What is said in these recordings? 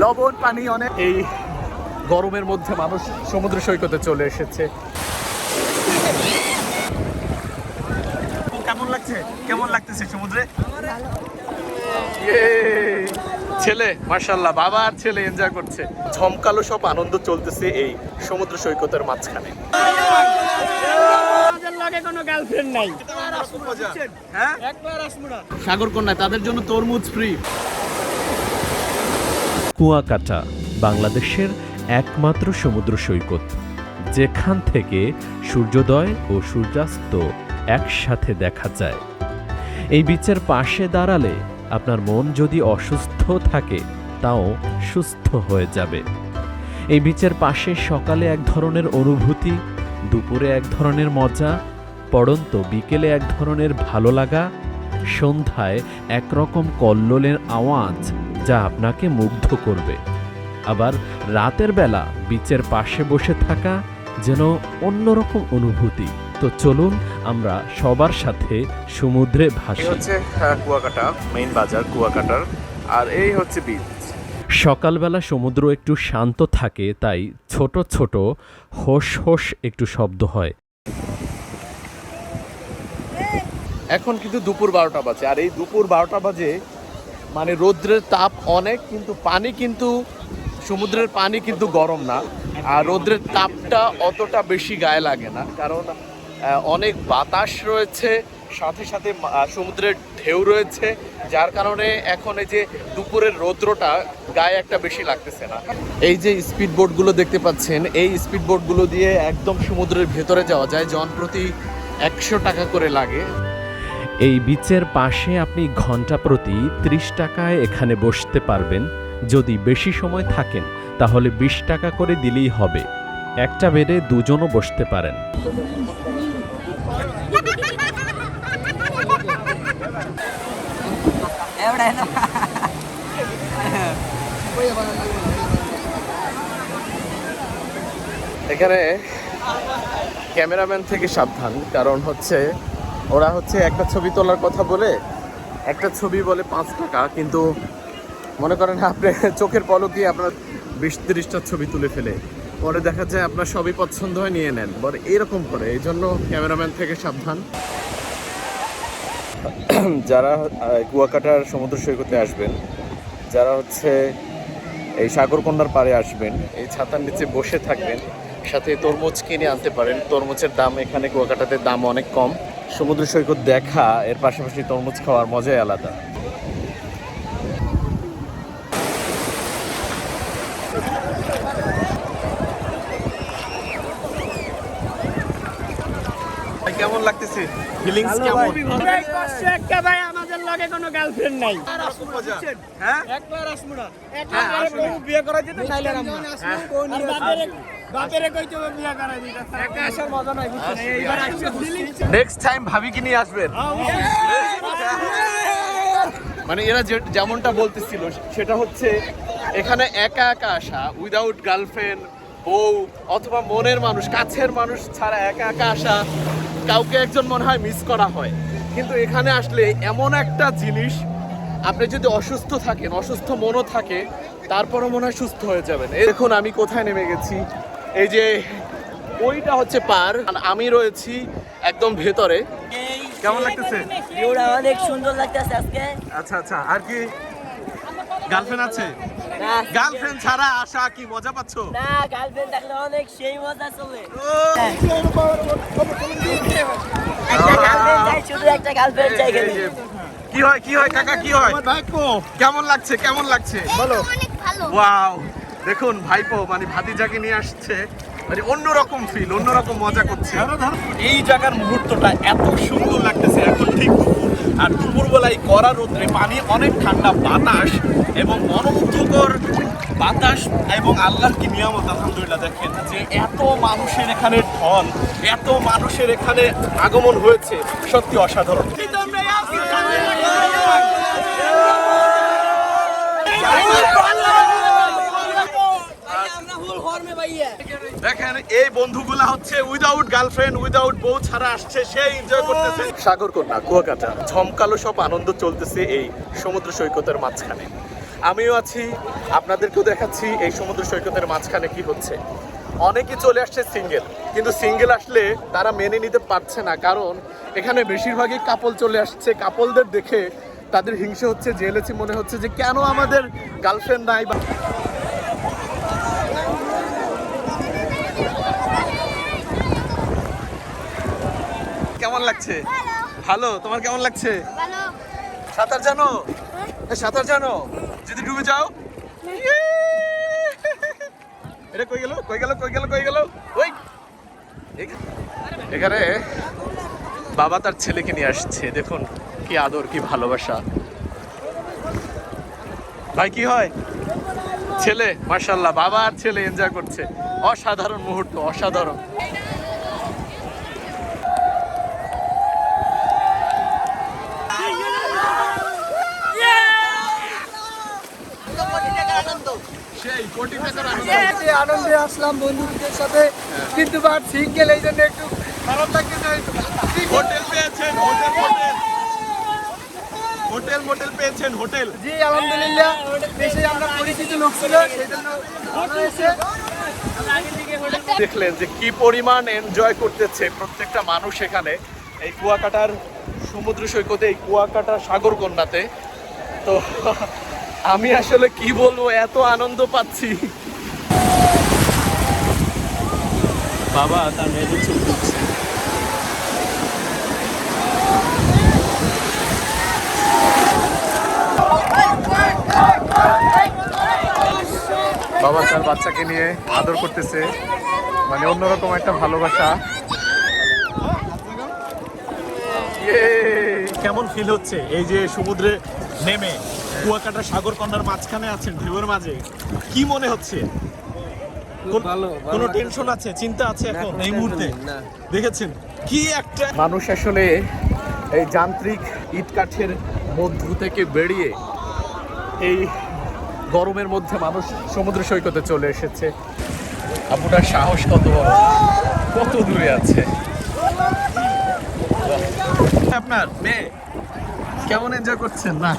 লবণ পানি অনেক। এই গরমের মধ্যে মানুষ সমুদ্র সৈকতে চলে এসেছে। কেমন লাগছে? কেমন লাগতেছে সমুদ্রে? ইয়ে! ছেলে মার্শাল্লাহ বাবা আর ছেলে এনজয় করছে। ঝমকালো সব আনন্দ চলতেছে এই সমুদ্র সৈকতের মাঝখানে। আমাদের লগে কোনো গার্লফ্রেন্ড নাই। হ্যাঁ? সাগর কন্যা তাদের জন্য তরমুজ ফ্রি কুয়াকাটা বাংলাদেশের একমাত্র সমুদ্র সৈকত, যেখান থেকে সূর্যোদয় ও সূর্যাস্ত একসাথে দেখা যায়। এই বিচের পাশে দাঁড়ালে আপনার মন যদি অসুস্থ থাকে, তাও সুস্থ হয়ে যাবে। এই বিচের পাশে সকালে এক ধরনের অনুভূতি, দুপুরে এক ধরনের মজা, পড়ন্ত বিকেলে এক ধরনের ভালো লাগা, সন্ধ্যায় একরকম কল্লোলের আওয়াজ যা আপনাকে মুগ্ধ করবে। আবার রাতের বেলা বিচের পাশে বসে থাকা যেন অন্যরকম অনুভূতি। তো চলুন আমরা সবার সাথে সমুদ্রে ভাসি। হচ্ছে কুয়াকাটা মেইন বাজার কুয়াকাটার আর এই হচ্ছে বিচ সকালবেলা সমুদ্র একটু শান্ত থাকে তাই ছোট ছোট হোস হোস একটু শব্দ হয়। এখন কিন্তু দুপুর বারোটা বাজে আর এই দুপুর বারোটা বাজে মানে রৌদ্রের তাপ অনেক, কিন্তু পানি কিন্তু, সমুদ্রের পানি কিন্তু গরম না। আর রৌদ্রের তাপটা অতটা বেশি গায়ে লাগে না, কারণ অনেক বাতাস রয়েছে, সাথে সাথে সমুদ্রের ঢেউ রয়েছে, যার কারণে এখন এই যে দুপুরের রৌদ্রটা গায়ে একটা বেশি লাগতেছে না। এই যে স্পিড বোটগুলো দেখতে পাচ্ছেন, এই স্পিড বোটগুলো দিয়ে একদম সমুদ্রের ভেতরে যাওয়া যায়, জন প্রতি একশো টাকা করে লাগে। এই বিচের পাশে আপনি ঘণ্টা প্রতি ত্রিশ টাকায় এখানে বসতে পারবেন। যদি বেশি সময় থাকেন, তাহলে বিশ টাকা করে দিলেই হবে। একটা বেডে দুজনও বসতে পারেন। এখানে ক্যামেরাম্যান থেকে সাবধান, কারণ হচ্ছে ওরা হচ্ছে একটা ছবি তোলার কথা বলে, একটা ছবি বলে পাঁচ টাকা, কিন্তু মনে করেন আপনি চোখের পলকে আপনার বিশ তিরিশটা ছবি তুলে ফেলে। পরে দেখা যায় আপনার সবই পছন্দ হয়, নিয়ে নেন। পরে এরকম করে, এই জন্য ক্যামেরাম্যান থেকে সাবধান। যারা কুয়াকাটার সমুদ্র সৈকতে আসবেন, যারা হচ্ছে এই সাগরকন্যার পাড়ে আসবেন, এই ছাতার নিচে বসে থাকবেন, সাথে তরমুজ কিনে আনতে পারেন। তরমুজের দাম এখানে কুয়াকাটাতে দাম অনেক কম। সমুদ্র সৈকত দেখা এর পাশাপাশি তরমুজ খাওয়ার মজাই আলাদা। কেমন লাগতেছে? ফিলিংস কেমন? এই কষ্ট একটা ভাই লগে কোনো গার্লফ্রেন্ড নাই। হ্যাঁ? বউ বিয়ে করা যেত নাইলে নেক্সট টাইম ভাবি কি নিয়ে আসবেন। মানে এরা যে- যেমনটা বলতেছিল সেটা হচ্ছে এখানে একা একা আসা উইদাউট গার্লফ্রেন্ড বউ অথবা মনের মানুষ কাছের মানুষ ছাড়া একা একা আসা কাউকে একজন মনে হয় মিস করা হয়। কিন্তু এখানে আসলে এমন একটা জিনিস আপনি যদি অসুস্থ থাকেন অসুস্থ মনও থাকে তারপরও মনে হয় সুস্থ হয়ে যাবেন। এই দেখুন আমি কোথায় নেমে গেছি। এই যে ওইটা হচ্ছে পার আমি রয়েছি একদম ভেতরে। কেমন লাগতেছে? অনেক সুন্দর লাগতেছে আজকে। আচ্ছা আচ্ছা আর কি? গার্লফ্রেন্ড আছে? গার্লফ্রেন্ড ছাড়া আসা কি মজা পাচ্ছ? না গার্লফ্রেন্ড থাকলে অনেক সেই মজা চলে। একটা গার্লফ্রেন্ড চাই শুধু একটা গার্লফ্রেন্ড চাই খালি কি হয় কি হয় কাকা কি হয়? কেমন লাগছে কেমন লাগছে? বলো অনেক ভালো। ওয়াও। দেখুন ভাইপো মানে ভাতিজাকে নিয়ে আসছে। মানে অন্যরকম ফিল অন্যরকম মজা করছে। এই জায়গার মুহূর্তটা এত সুন্দর লাগতেছে এখন ঠিক আর দুপুরবেলায় কড়া রোদ্রে পানি অনেক ঠান্ডা বাতাস এবং মনোমুগ্ধকর বাতাস এবং আল্লাহর কি নিয়ামত আলহামদুলিল্লাহ দেখেন যে এত মানুষের এখানে ঢল এত মানুষের এখানে আগমন হয়েছে সত্যি অসাধারণ। দেখেন, এই বন্ধুগুলা হচ্ছে উইদাউট গার্লফ্রেন্ড উইদাউট বউ ছাড়া আসছে, সে এনজয় করতেছে। সাগর কন্যা, কুয়াকাটা, ঝমকালো সব আনন্দ চলতেছে এই সমুদ্র সৈকতের মাঝখানে। আমিও আছি, আপনাদেরকেও দেখাচ্ছি এই সমুদ্র সৈকতের মাঝখানে কি হচ্ছে। অনেকে চলে আসছে সিঙ্গেল কিন্তু সিঙ্গেল আসলে তারা মেনে নিতে পারছে না, কারণ এখানে বেশিরভাগই কাপল চলে আসছে। কাপলদের দেখে তাদের হিংসে হচ্ছে, জেলেছি মনে হচ্ছে যে কেন আমাদের গার্লফ্রেন্ড নাই বা কেমন লাগছে? ভালো। তোমার কেমন লাগছে? সাঁতার জানো? সাঁতার জানো? যদি ডুবে যাও। ইয়ে! এটা কই গেল? কই গেল? কই গেল? কই গেল? ওই! এখানে বাবা তার ছেলেকে নিয়ে আসছে। দেখুন কি আদর কি ভালোবাসা। ভাই কি হয়? ছেলে মার্শাল্লাহ বাবা আর ছেলে এনজয় করছে। অসাধারণ মুহূর্ত অসাধারণ সেই কোটি টাকার আনন্দ যে আনন্দে আসলাম বন্ধুদের সাথে। কিন্তু বাট সিঙ্গেল এই জন্য একটু খারাপ লাগছে হোটেল পেয়েছেন হোটেল হোটেল। হোটেল মোটেল পেয়েছেন হোটেল। জি আলহামদুলিল্লাহ দেশে আমরা পরিচিত লোক ছিল দেখলেন যে কি পরিমাণ এনজয় করতেছে প্রত্যেকটা মানুষ এখানে। এই কুয়াকাটার সমুদ্র সৈকতে এই কুয়াকাটার সাগর কন্যাতে। তো আমি আসলে কি বলব এত আনন্দ পাচ্ছি। বাবা তার মেয়েদের ছবি তুলছে। বাবা তার বাচ্চাকে নিয়ে আদর করতেছে। মানে অন্যরকম একটা ভালোবাসা। Yay! কেমন ফিল হচ্ছে? এই যে সমুদ্রে নেমে কুয়াকাটা সাগর কন্যার মাঝখানে আছেন ঢেউয়ের মাঝে কি মনে হচ্ছে? কোন- টেনশন আছে? চিন্তা আছে এখন? এই মুহূর্তে? দেখেছেন? কি একটা মানুষ আসলে এই যান্ত্রিক ইট কাঠের মধ্য থেকে বেরিয়ে এই গরমের মধ্যে মানুষ সমুদ্র সৈকতে চলে এসেছে। আপুটার সাহস কত বড়? কত দূরে আছে? আপনার? মেয়ে কেমন এনজয় করছেন? না।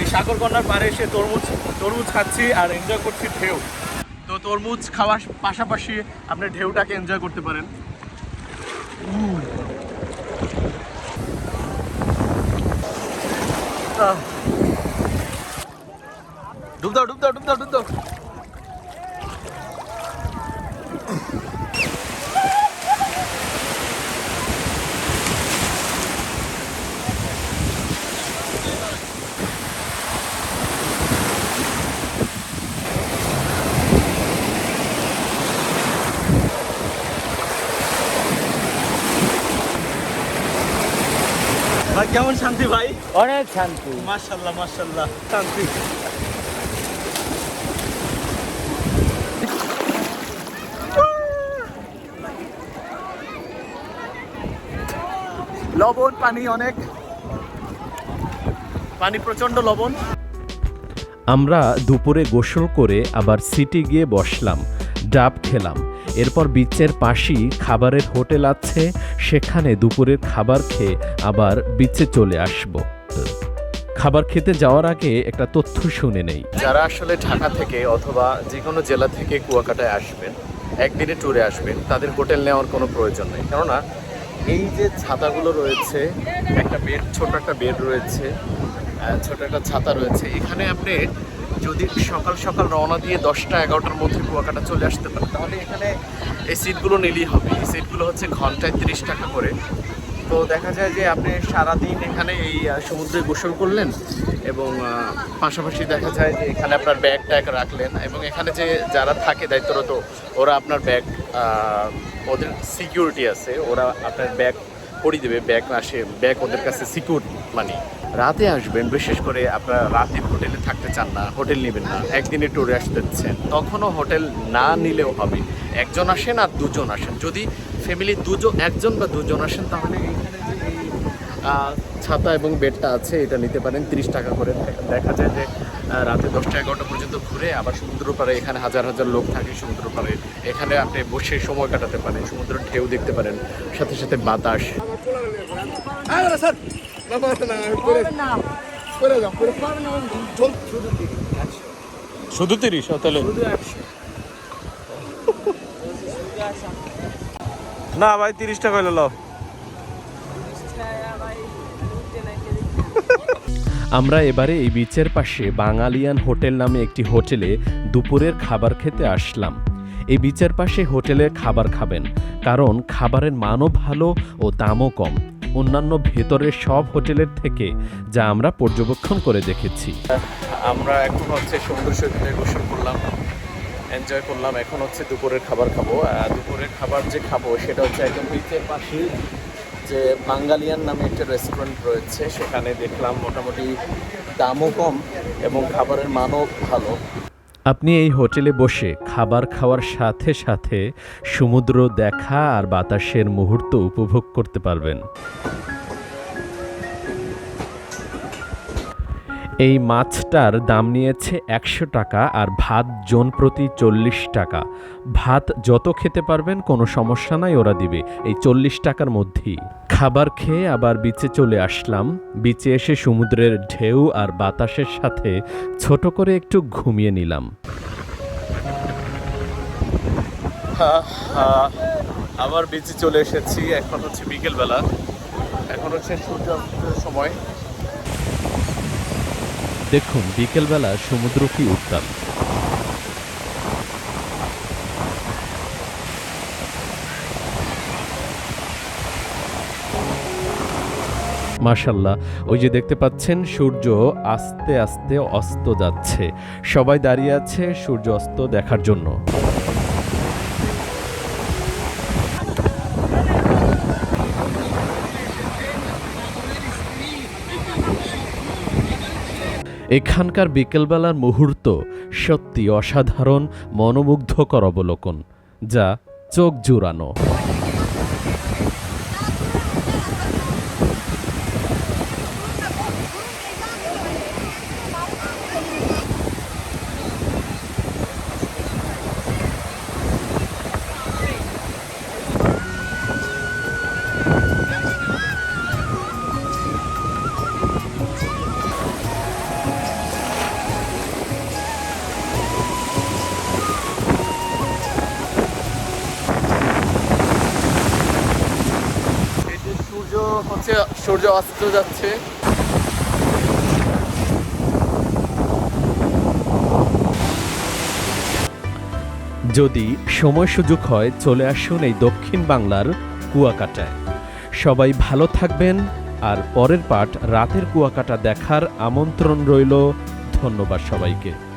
এই সাগর কন্যার পাড়ে এসে তরমুজ তরমুজ খাচ্ছি আর এনজয় করছি ঢেউ। তো তরমুজ খাওয়ার পাশাপাশি আপনি ঢেউটাকে এনজয় করতে পারেন। ডুব দাও ডুব দাও ডুব দাও ডুব দাও। কেমন শান্তি ভাই? অনেক শান্তি। মাশাল্লাহ মাশাল্লাহ শান্তি। লবণ পানি অনেক। পানি প্রচণ্ড লবণ। আমরা দুপুরে গোসল করে আবার সিটি গিয়ে বসলাম ডাব খেলাম। এরপর বিচের পাশেই খাবারের হোটেল আছে, সেখানে দুপুরের খাবার খেয়ে আবার বিচে চলে আসব। খাবার খেতে যাওয়ার আগে একটা তথ্য শুনে নেই। যারা আসলে ঢাকা থেকে অথবা যে কোনো জেলা থেকে কুয়াকাটায় আসবেন, একদিনে ট্যুরে আসবেন, তাদের হোটেল নেওয়ার কোনো প্রয়োজন নেই। কেননা, এই যে ছাতাগুলো রয়েছে, একটা বেড, ছোট একটা বেড রয়েছে ছোট একটা ছাতা রয়েছে, এখানে আপনি যদি সকাল সকাল রওনা দিয়ে দশটা, এগারোটার মধ্যে কুয়াকাটা চলে আসতে পারে, তাহলে এখানে এই সিটগুলো নিলেই হবে। এই সিটগুলো হচ্ছে ঘন্টায় তিরিশ টাকা করে। তো দেখা যায় যে আপনি সারাদিন এখানে এই সমুদ্রে গোসল করলেন এবং পাশাপাশি দেখা যায় যে এখানে আপনার ব্যাগ ট্যাগ রাখলেন এবং এখানে যে যারা থাকে দায়িত্বরত, ওরা আপনার ব্যাগ ওদের সিকিউরিটি আছে। ওরা আপনার ব্যাগ পরিয়ে দেবে, ব্যাগ আসে, ব্যাগ ওদের কাছে সিকিউর মানে রাতে আসবেন, বিশেষ করে আপনারা রাতে হোটেলে থাকতে চান না, হোটেল নেবেন না, একদিনে ট্যুরে আসতেছেন তখনও হোটেল না নিলেও হবে। একজন আসেন আর দুজন আসেন। যদি ফ্যামিলি দুজন, একজন বা দুজন আসেন, তাহলে ছাতা এবং বেডটা আছে, এটা নিতে পারেন, তিরিশ টাকা করে। দেখা যায় যে রাতে দশটা এগারোটা পর্যন্ত ঘুরে আবার সমুদ্র পাড়ে এখানে হাজার হাজার লোক থাকে সমুদ্র পাড়ে এখানে আপনি বসে সময় কাটাতে পারেন সমুদ্রের ঢেউ দেখতে পারেন সাথে সাথে বাতাস। শুধু তিরিশ তাহলে না ভাই তিরিশ টাকা হইল লাও। আমরা এবারে এই বিচের পাশে বাঙালিয়ান হোটেল নামে একটি হোটেলে দুপুরের খাবার খেতে আসলাম। এই বিচের পাশে হোটেলে খাবার খাবেন, কারণ খাবারের মানও ভালো ও দামও কম। অন্যান্য ভেতরের সব হোটেলের থেকে যা আমরা পর্যবেক্ষণ করে দেখেছি। আমরা এখন হচ্ছে সমুদ্র সৈকতে গোসল করলাম এনজয় করলাম, এখন হচ্ছে দুপুরের খাবার খাব। দুপুরের খাবার যে খাব সেটা হচ্ছে একদম বিচের পাশে যে বাঙ্গালিয়ান নামে একটা রেস্টুরেন্ট রয়েছে, সেখানে দেখলাম মোটামুটি দামও কম এবং খাবারের মানও ভালো। আপনি এই হোটেলে বসে খাবার খাওয়ার সাথে সাথে সমুদ্র দেখা আর বাতাসের মুহূর্ত উপভোগ করতে পারবেন। এই মাছটার দাম নিয়েছে একশো টাকা আর ভাত জন প্রতি চল্লিশ টাকা। ভাত যত খেতে পারবেন, কোনো সমস্যা নাই, ওরা দিবে। এই চল্লিশ টাকার মধ্যেই। খাবার খেয়ে আবার বিচে চলে আসলাম। বিচে এসে সমুদ্রের ঢেউ আর বাতাসের সাথে ছোট করে একটু ঘুমিয়ে নিলাম। আবার বিচে চলে এসেছি। এখন হচ্ছে বিকেলবেলা। এখন হচ্ছে সূর্যাস্তের সময়। দেখুন, বিকেলবেলা সমুদ্র কি উত্তাল। মাশাল্লাহ, ওই যে দেখতে পাচ্ছেন, সূর্য আস্তে আস্তে অস্ত যাচ্ছে। সবাই দাঁড়িয়ে আছে সূর্য অস্ত দেখার জন্য। এখানকার বিকেলবেলার মুহূর্ত সত্যি অসাধারণ মনোমুগ্ধকর অবলোকন যা চোখ জুড়ানো। হচ্ছে সূর্য অস্ত যাচ্ছে। যদি সময় সুযোগ হয়, চলে আসুন এই দক্ষিণ বাংলার কুয়াকাটায়। সবাই ভালো থাকবেন, আর পরের পাঠ রাতের কুয়াকাটা দেখার আমন্ত্রণ রইল। ধন্যবাদ সবাইকে।